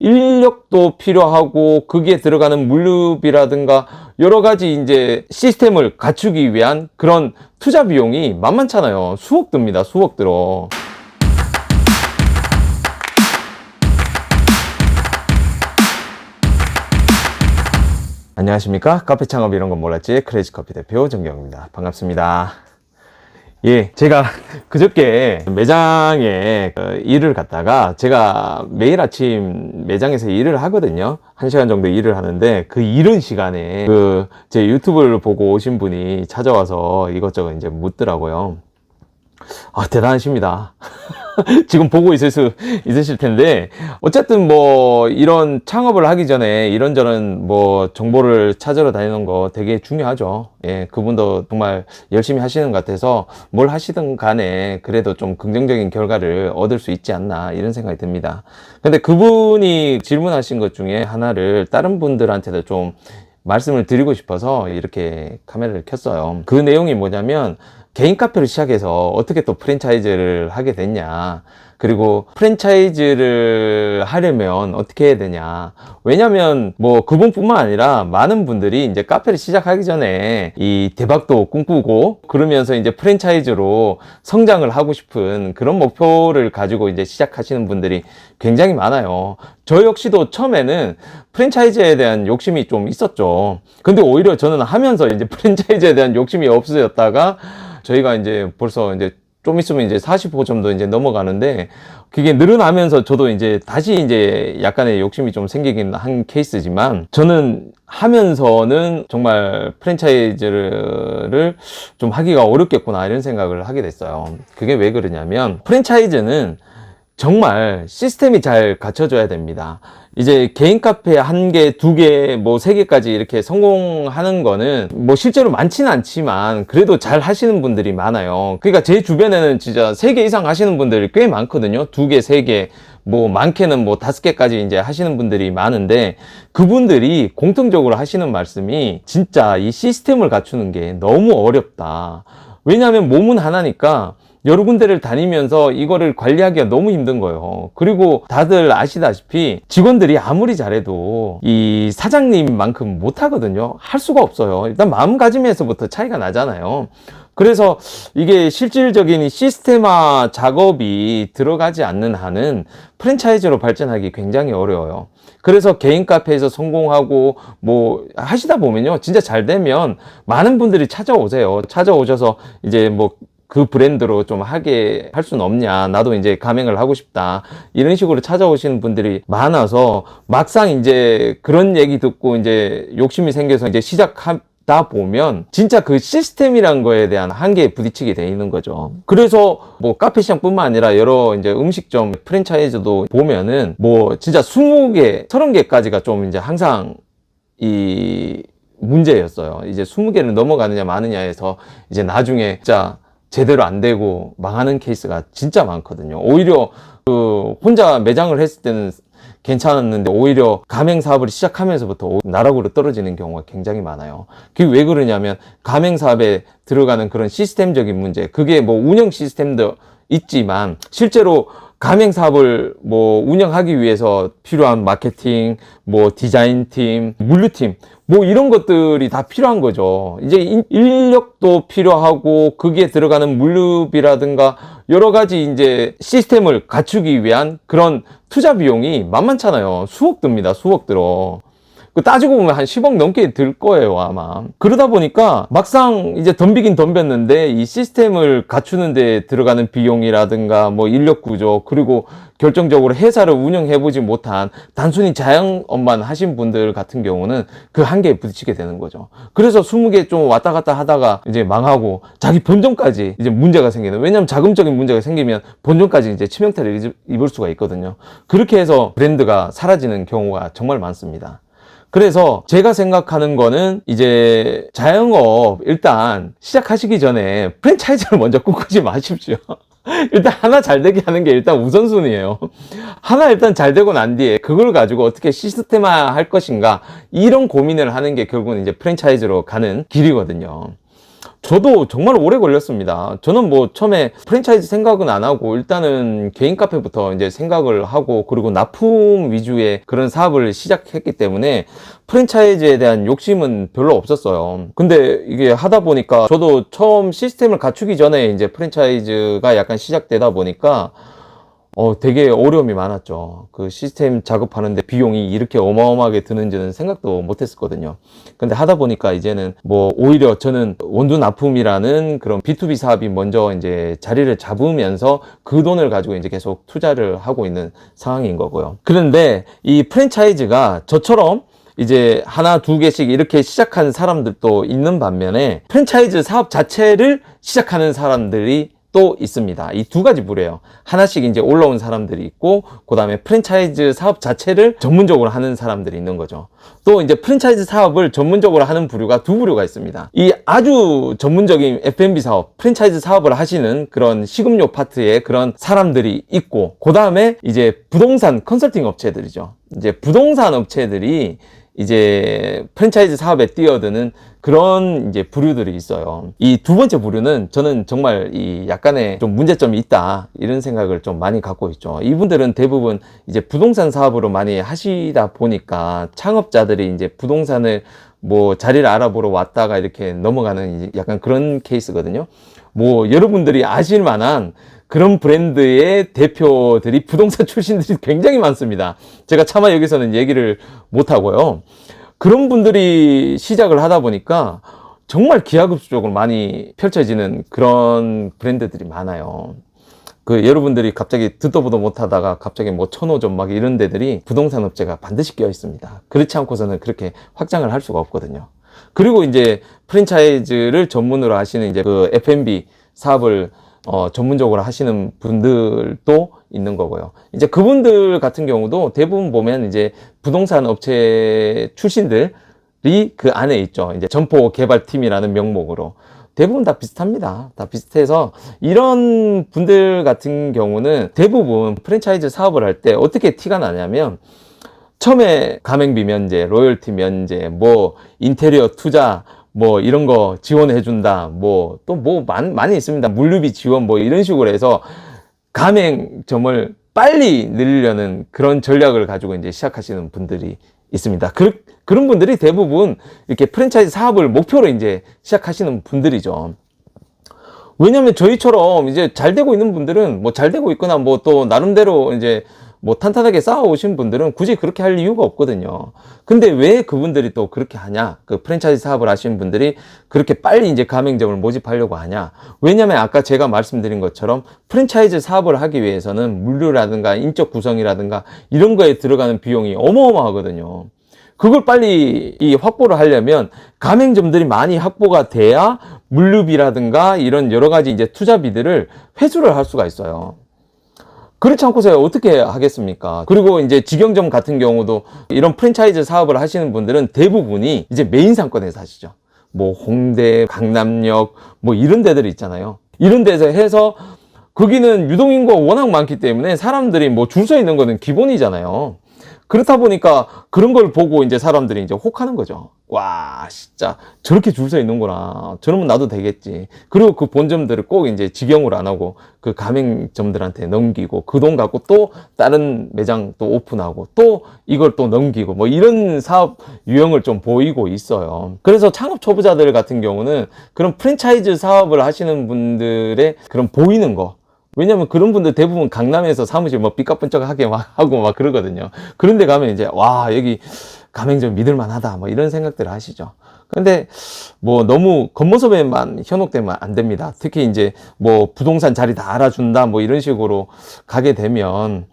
인력도 필요하고 거기에 들어가는 물류비라든가 여러 가지 이제 시스템을 갖추기 위한 그런 투자 비용이 만만찮아요. 수억 듭니다. 수억 들어. 안녕하십니까? 카페 창업 이런 건 몰랐지? 크레이지 커피 대표 정경입니다. 반갑습니다. 예, 제가 그저께 매장에 그 일을 갔다가 제가 매일 아침 매장에서 일을 하거든요. 한 시간 정도 일을 하는데 그 이른 시간에 그 제 유튜브를 보고 오신 분이 찾아와서 이것저것 이제 묻더라고요. 아, 대단하십니다. 지금 보고 있을 수 있으실 텐데 어쨌든 뭐 이런 창업을 하기 전에 이런저런 뭐 정보를 찾으러 다니는 거 되게 중요하죠. 예, 그분도 정말 열심히 하시는 것 같아서 뭘 하시든 간에 그래도 좀 긍정적인 결과를 얻을 수 있지 않나 이런 생각이 듭니다. 근데 그분이 질문하신 것 중에 하나를 다른 분들한테도 좀 말씀을 드리고 싶어서 이렇게 카메라를 켰어요. 그 내용이 뭐냐면 개인 카페를 시작해서 어떻게 또 프랜차이즈를 하게 됐냐. 그리고 프랜차이즈를 하려면 어떻게 해야 되냐. 왜냐면 뭐 그분뿐만 아니라 많은 분들이 이제 카페를 시작하기 전에 이 대박도 꿈꾸고 그러면서 이제 프랜차이즈로 성장을 하고 싶은 그런 목표를 가지고 이제 시작하시는 분들이 굉장히 많아요. 저 역시도 처음에는 프랜차이즈에 대한 욕심이 좀 있었죠. 근데 오히려 저는 하면서 이제 프랜차이즈에 대한 욕심이 없어졌다가 저희가 이제 벌써 이제 좀 있으면 이제 45 정도 이제 넘어가는데 그게 늘어나면서 저도 이제 다시 이제 약간의 욕심이 좀 생기긴 한 케이스지만 저는 하면서는 정말 프랜차이즈를 좀 하기가 어렵겠구나 이런 생각을 하게 됐어요. 그게 왜 그러냐면 프랜차이즈는 정말 시스템이 잘 갖춰져야 됩니다. 이제 개인 카페 한 개, 두 개, 뭐 세 개까지 이렇게 성공하는 거는 뭐 실제로 많지는 않지만 그래도 잘 하시는 분들이 많아요. 그러니까 제 주변에는 진짜 세 개 이상 하시는 분들이 꽤 많거든요. 두 개, 세 개, 뭐 많게는 뭐 다섯 개까지 이제 하시는 분들이 많은데 그분들이 공통적으로 하시는 말씀이 진짜 이 시스템을 갖추는 게 너무 어렵다. 왜냐하면 몸은 하나니까 여러 군데를 다니면서 이거를 관리하기가 너무 힘든 거예요. 그리고 다들 아시다시피 직원들이 아무리 잘해도 이 사장님만큼 못하거든요. 할 수가 없어요. 일단 마음가짐에서부터 차이가 나잖아요. 그래서 이게 실질적인 이 시스템화 작업이 들어가지 않는 한은 프랜차이즈로 발전하기 굉장히 어려워요. 그래서 개인 카페에서 성공하고 뭐 하시다 보면요. 진짜 잘 되면 많은 분들이 찾아오세요. 찾아오셔서 이제 뭐 그 브랜드로 좀 하게 할 수는 없냐. 나도 이제 가맹을 하고 싶다. 이런 식으로 찾아오시는 분들이 많아서 막상 이제 그런 얘기 듣고 이제 욕심이 생겨서 이제 시작하 다 보면 진짜 그 시스템이란 거에 대한 한계에 부딪히게 돼 있는 거죠. 그래서 뭐 카페 시장뿐만 아니라 여러 이제 음식점 프랜차이즈도 보면은 뭐 진짜 20개, 30개까지가 좀 이제 항상 이 문제였어요. 이제 20개를 넘어가느냐 마느냐에서 이제 나중에 진짜 제대로 안 되고 망하는 케이스가 진짜 많거든요. 오히려 그 혼자 매장을 했을 때는 괜찮았는데 오히려 가맹 사업을 시작하면서부터 나락으로 떨어지는 경우가 굉장히 많아요. 그게 왜 그러냐면 가맹 사업에 들어가는 그런 시스템적인 문제, 그게 뭐 운영 시스템도 있지만 실제로 가맹 사업을 뭐 운영하기 위해서 필요한 마케팅, 뭐 디자인 팀, 물류 팀, 뭐 이런 것들이 다 필요한 거죠. 이제 인력도 필요하고 거기에 들어가는 물류비라든가 여러 가지 이제 시스템을 갖추기 위한 그런 투자 비용이 만만찮아요. 수억 듭니다. 수억 들어. 그 따지고 보면 한 10억 넘게 들 거예요, 아마. 그러다 보니까 막상 이제 덤비긴 덤볐는데 이 시스템을 갖추는 데 들어가는 비용이라든가 뭐 인력 구조, 그리고 결정적으로 회사를 운영해보지 못한 단순히 자영업만 하신 분들 같은 경우는 그 한계에 부딪히게 되는 거죠. 그래서 20개 좀 왔다 갔다 하다가 이제 망하고 자기 본전까지 이제 문제가 생기는. 왜냐면 자금적인 문제가 생기면 본전까지 이제 치명타를 입을 수가 있거든요. 그렇게 해서 브랜드가 사라지는 경우가 정말 많습니다. 그래서 제가 생각하는 거는 이제 자영업 일단 시작하시기 전에 프랜차이즈를 먼저 꿈꾸지 마십시오. 일단 하나 잘 되게 하는 게 일단 우선순위예요. 하나 일단 잘 되고 난 뒤에 그걸 가지고 어떻게 시스템화 할 것인가 이런 고민을 하는 게 결국은 이제 프랜차이즈로 가는 길이거든요. 저도 정말 오래 걸렸습니다. 저는 뭐 처음에 프랜차이즈 생각은 안 하고 일단은 개인 카페부터 이제 생각을 하고 그리고 납품 위주의 그런 사업을 시작했기 때문에 프랜차이즈에 대한 욕심은 별로 없었어요. 근데 이게 하다 보니까 저도 처음 시스템을 갖추기 전에 이제 프랜차이즈가 약간 시작되다 보니까 어, 되게 어려움이 많았죠. 그 시스템 작업하는데 비용이 이렇게 어마어마하게 드는지는 생각도 못 했었거든요. 근데 하다 보니까 이제는 뭐 오히려 저는 원두 납품이라는 그런 B2B 사업이 먼저 이제 자리를 잡으면서 그 돈을 가지고 이제 계속 투자를 하고 있는 상황인 거고요. 그런데 이 프랜차이즈가 저처럼 이제 하나 두 개씩 이렇게 시작한 사람들도 있는 반면에 프랜차이즈 사업 자체를 시작하는 사람들이 또 있습니다. 이 두 가지 부류예요. 하나씩 이제 올라온 사람들이 있고, 그 다음에 프랜차이즈 사업 자체를 전문적으로 하는 사람들이 있는 거죠. 또 이제 프랜차이즈 사업을 전문적으로 하는 부류가 두 부류가 있습니다. 이 아주 전문적인 F&B 사업, 프랜차이즈 사업을 하시는 그런 식음료 파트의 그런 사람들이 있고, 그 다음에 이제 부동산 컨설팅 업체들이죠. 이제 부동산 업체들이 이제 프랜차이즈 사업에 뛰어드는 그런 이제 부류들이 있어요. 이 두 번째 부류는 저는 정말 이 약간의 좀 문제점이 있다 이런 생각을 좀 많이 갖고 있죠. 이분들은 대부분 이제 부동산 사업으로 많이 하시다 보니까 창업자들이 이제 부동산을 뭐 자리를 알아보러 왔다가 이렇게 넘어가는 약간 그런 케이스거든요. 뭐 여러분들이 아실 만한 그런 브랜드의 대표들이 부동산 출신들이 굉장히 많습니다. 제가 차마 여기서는 얘기를 못 하고요. 그런 분들이 시작을 하다 보니까 정말 기하급수적으로 많이 펼쳐지는 그런 브랜드들이 많아요. 그 여러분들이 갑자기 듣도 보도 못 하다가 갑자기 뭐 천호점 막 이런 데들이 부동산 업체가 반드시 끼어 있습니다. 그렇지 않고서는 그렇게 확장을 할 수가 없거든요. 그리고 이제 프랜차이즈를 전문으로 하시는 이제 그 F&B 사업을 어, 전문적으로 하시는 분들도 있는 거고요. 이제 그분들 같은 경우도 대부분 보면 이제 부동산 업체 출신들이 그 안에 있죠. 이제 점포 개발팀이라는 명목으로. 대부분 다 비슷합니다. 다 비슷해서 이런 분들 같은 경우는 대부분 프랜차이즈 사업을 할 때 어떻게 티가 나냐면 처음에 가맹비 면제, 로열티 면제, 뭐 인테리어 투자, 뭐 이런 거 지원해 준다. 뭐 또 뭐 많이 있습니다. 물류비 지원 뭐 이런 식으로 해서 가맹점을 빨리 늘리려는 그런 전략을 가지고 이제 시작하시는 분들이 있습니다. 그, 그런 분들이 대부분 이렇게 프랜차이즈 사업을 목표로 이제 시작하시는 분들이죠. 왜냐면 저희처럼 이제 잘 되고 있는 분들은 뭐 잘 되고 있거나 뭐 또 나름대로 이제 뭐 탄탄하게 쌓아 오신 분들은 굳이 그렇게 할 이유가 없거든요. 근데 왜 그분들이 또 그렇게 하냐? 그 프랜차이즈 사업을 하시는 분들이 그렇게 빨리 이제 가맹점을 모집하려고 하냐? 왜냐면 아까 제가 말씀드린 것처럼 프랜차이즈 사업을 하기 위해서는 물류라든가 인적 구성이라든가 이런 거에 들어가는 비용이 어마어마하거든요. 그걸 빨리 이 확보를 하려면 가맹점들이 많이 확보가 돼야 물류비라든가 이런 여러 가지 이제 투자비들을 회수를 할 수가 있어요. 그렇지 않고서 어떻게 하겠습니까? 그리고 이제 직영점 같은 경우도 이런 프랜차이즈 사업을 하시는 분들은 대부분이 이제 메인 상권에서 하시죠. 뭐 홍대, 강남역 뭐 이런 데들이 있잖아요. 이런 데서 해서 거기는 유동인구가 워낙 많기 때문에 사람들이 뭐 줄 서 있는 거는 기본이잖아요. 그렇다 보니까 그런 걸 보고 이제 사람들이 이제 혹하는 거죠. 와, 진짜 저렇게 줄 서 있는구나. 저러면 나도 되겠지. 그리고 그 본점들을 꼭 이제 직영으로 안 하고 그 가맹점들한테 넘기고 그 돈 갖고 또 다른 매장 또 오픈하고 또 이걸 또 넘기고 뭐 이런 사업 유형을 좀 보이고 있어요. 그래서 창업 초보자들 같은 경우는 그런 프랜차이즈 사업을 하시는 분들의 그런 보이는 거 왜냐면 그런 분들 대부분 강남에서 사무실 뭐 삐까뻔쩍하게 막 하고 막 그러거든요. 그런데 가면 이제 와 여기 가맹점 믿을만하다 뭐 이런 생각들을 하시죠. 근데 뭐 너무 겉모습에만 현혹되면 안 됩니다. 특히 이제 뭐 부동산 자리 다 알아준다 뭐 이런 식으로 가게 되면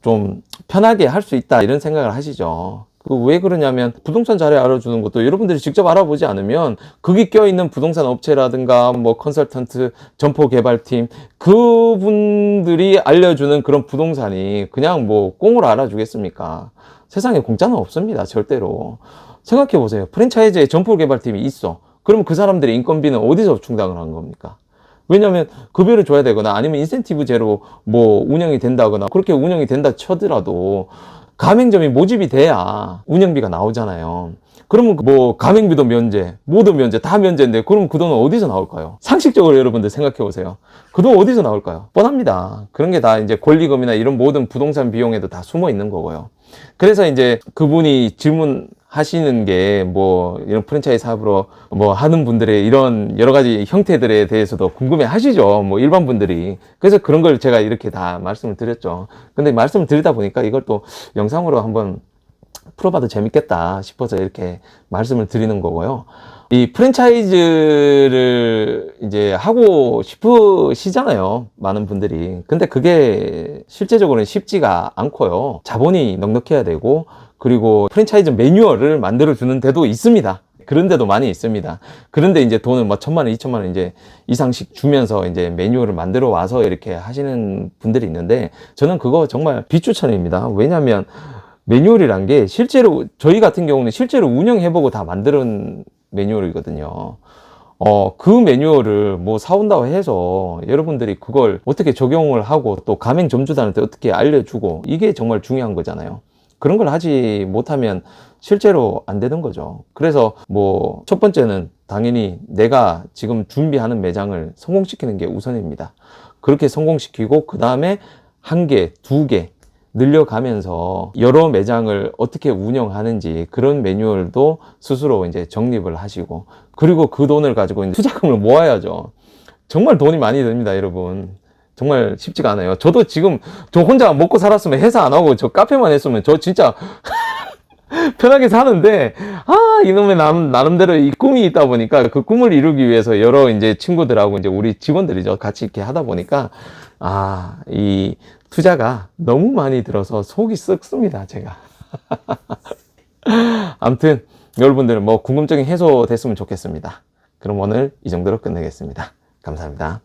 좀 편하게 할 수 있다 이런 생각을 하시죠. 그왜 그러냐면 부동산 자리 알아주는 것도 여러분들이 직접 알아보지 않으면 거기 껴있는 부동산 업체라든가 뭐 컨설턴트 점포 개발팀 그분들이 알려주는 그런 부동산이 그냥 뭐 꽁으로 알아주겠습니까? 세상에 공짜는 없습니다 절대로 생각해 보세요 프랜차이즈에 점포 개발팀이 있어 그러면 그 사람들의 인건비는 어디서 충당을 한 겁니까? 왜냐하면 급여를 줘야 되거나 아니면 인센티브 제로 뭐 운영이 된다거나 그렇게 운영이 된다 쳐더라도 가맹점이 모집이 돼야 운영비가 나오잖아요. 그러면 뭐 가맹비도 면제, 뭐도 면제, 다 면제인데 그럼 그 돈은 어디서 나올까요? 상식적으로 여러분들 생각해 보세요. 그 돈 어디서 나올까요? 뻔합니다. 그런 게 다 이제 권리금이나 이런 모든 부동산 비용에도 다 숨어 있는 거고요. 그래서 이제 그분이 질문 하시는 게 뭐 이런 프랜차이즈 사업으로 뭐 하는 분들의 이런 여러 가지 형태들에 대해서도 궁금해 하시죠. 뭐 일반 분들이. 그래서 그런 걸 제가 이렇게 다 말씀을 드렸죠. 근데 말씀을 드리다 보니까 이걸 또 영상으로 한번 풀어봐도 재밌겠다 싶어서 이렇게 말씀을 드리는 거고요. 이 프랜차이즈를 이제 하고 싶으시잖아요. 많은 분들이. 근데 그게 실제적으로는 쉽지가 않고요. 자본이 넉넉해야 되고, 그리고 프랜차이즈 매뉴얼을 만들어 주는 데도 있습니다. 그런 데도 많이 있습니다. 그런데 이제 돈을 뭐 천만 원, 이천만 원 이제 이상씩 주면서 이제 매뉴얼을 만들어 와서 이렇게 하시는 분들이 있는데 저는 그거 정말 비추천입니다. 왜냐면 매뉴얼이란 게 실제로 저희 같은 경우는 실제로 운영해보고 다 만드는 매뉴얼이거든요. 어, 그 매뉴얼을 뭐 사온다고 해서 여러분들이 그걸 어떻게 적용을 하고 또 가맹 점주단한테 어떻게 알려주고 이게 정말 중요한 거잖아요. 그런 걸 하지 못하면 실제로 안 되는 거죠. 그래서 뭐 첫 번째는 당연히 내가 지금 준비하는 매장을 성공시키는 게 우선입니다. 그렇게 성공시키고 그 다음에 한 개, 두 개, 늘려가면서 여러 매장을 어떻게 운영하는지 그런 매뉴얼도 스스로 이제 정립을 하시고 그리고 그 돈을 가지고 투자금을 모아야죠. 정말 돈이 많이 듭니다, 여러분. 정말 쉽지가 않아요. 저도 지금 저 혼자 먹고 살았으면 회사 안 하고 저 카페만 했으면 저 진짜 편하게 사는데 아 이놈의 남, 나름대로 이 꿈이 있다 보니까 그 꿈을 이루기 위해서 여러 이제 친구들하고 이제 우리 직원들이죠. 같이 이렇게 하다 보니까 아 이 투자가 너무 많이 들어서 속이 썩습니다 제가. 아무튼 여러분들은 뭐 궁금증이 해소됐으면 좋겠습니다. 그럼 오늘 이 정도로 끝내겠습니다. 감사합니다